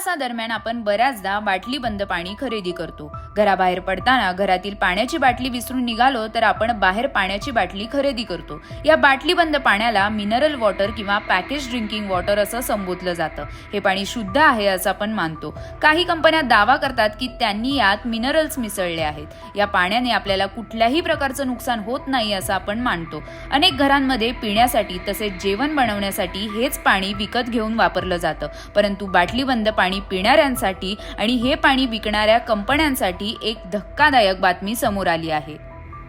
प्रवासादरम्यान आपण बऱ्याचदा बाटली बंद पाणी खरेदी करतो. घराबाहेर पडताना घरातील पाण्याची बाटली विसरून निघालो तर आपण बाहेर पाण्याची बाटली खरेदी करतो. या बाटली बंद पाण्याला मिनरल वॉटर किंवा पॅकेज ड्रिंकिंग वॉटर असं संबोधलं जातं. हे पाणी शुद्ध आहे असं आपण मानतो. काही कंपन्या दावा करतात की त्यांनी यात मिनरल्स मिसळले आहेत. या पाण्याने आपल्याला कुठल्याही प्रकारचं नुकसान होत नाही असं आपण मानतो. अनेक घरांमध्ये पिण्यासाठी तसेच जेवण बनवण्यासाठी हेच पाणी विकत घेऊन वापरलं जातं. परंतु बाटली बंद पाणी पिणाऱ्यांसाठी आणि हे पाणी विकणाऱ्या कंपन्यांसाठी एक धक्कादायक बातमी समोर आली आहे.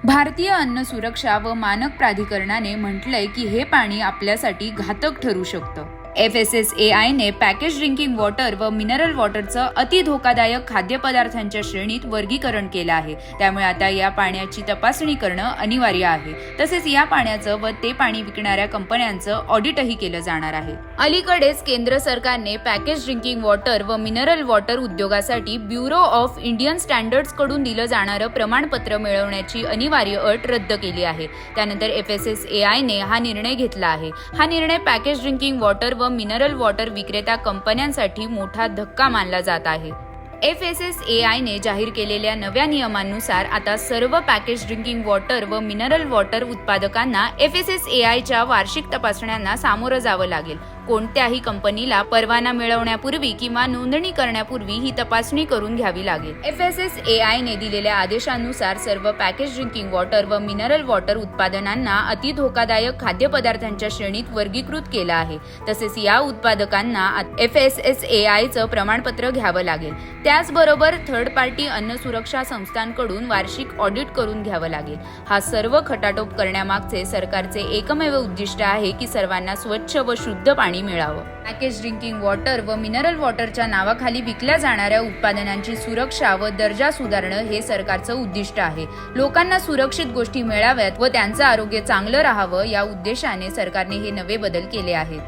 भारतीय अन्न सुरक्षा व मानक प्राधिकरणाने म्हटलंय की हे पाणी आपल्यासाठी घातक ठरू शकतं. एफ एस एस ए आयने पॅकेज ड्रिंकिंग वॉटर व मिनरल वॉटरचं अति धोकादायक खाद्यपदार्थांच्या श्रेणीत वर्गीकरण केलं आहे. त्यामुळे आता या पाण्याची तपासणी करणं अनिवार्य आहे. तसेच या पाण्याचं व ते पाणी विकणाऱ्या कंपन्यांचं ऑडिटही केलं जाणार आहे. अलीकडेच केंद्र सरकारने पॅकेज ड्रिंकिंग वॉटर व मिनरल वॉटर उद्योगासाठी ब्युरो ऑफ इंडियन स्टँडर्ड्सकडून दिलं जाणारं प्रमाणपत्र मिळवण्याची अनिवार्य अट रद्द केली आहे. त्यानंतर एफ एस एस ए आयने हा निर्णय घेतला आहे. हा निर्णय पॅकेज ड्रिंकिंग वॉटर व मिनरल वॉटर विक्रेता कंपन्यांसाठी मोठा धक्का मानला जात आहे. एफ एस एस ए आयने जाहीर केलेल्या नव्या नियमांनुसार आता सर्व पॅकेज ड्रिंकिंग वॉटर व मिनरल वॉटर उत्पादकांना एफ एस एस ए आयच्या वार्षिक तपासण्यांना सामोरं जावं लागेल. कोणत्याही कंपनीला परवाना मिळवण्यापूर्वी किंवा नोंदणी करण्यापूर्वी ही तपासणी करून घ्यावी लागेल. एफ एस एस ए आयने दिलेल्या आदेशानुसार सर्व पॅकेज ड्रिंकिंग वॉटर व मिनरल वॉटर उत्पादनांना अति धोकादायक खाद्यपदार्थांच्या श्रेणीत वर्गीकृत केलं आहे. तसेच या उत्पादकांना एफ एस एस ए आयचं प्रमाणपत्र घ्यावं लागेल. त्याचबरोबर थर्ड पार्टी अन्न सुरक्षा संस्थांकडून वार्षिक ऑडिट करून घ्यावं लागेल. हा सर्व खटाटोप करण्यामागचे सरकारचे एकमेव उद्दिष्ट आहे की सर्वांना स्वच्छ व शुद्ध पाणी पाणी मिळावं. पॅकेज ड्रिंकिंग वॉटर व मिनरल वॉटरच्या नावाखाली विकल्या जाणाऱ्या उत्पादनांची सुरक्षा व दर्जा सुधारणं हे सरकारचं उद्दिष्ट आहे. लोकांना सुरक्षित गोष्टी मिळाव्यात व त्यांचं आरोग्य चांगलं राहावं या उद्देशाने सरकारने हे नवे बदल केले आहेत.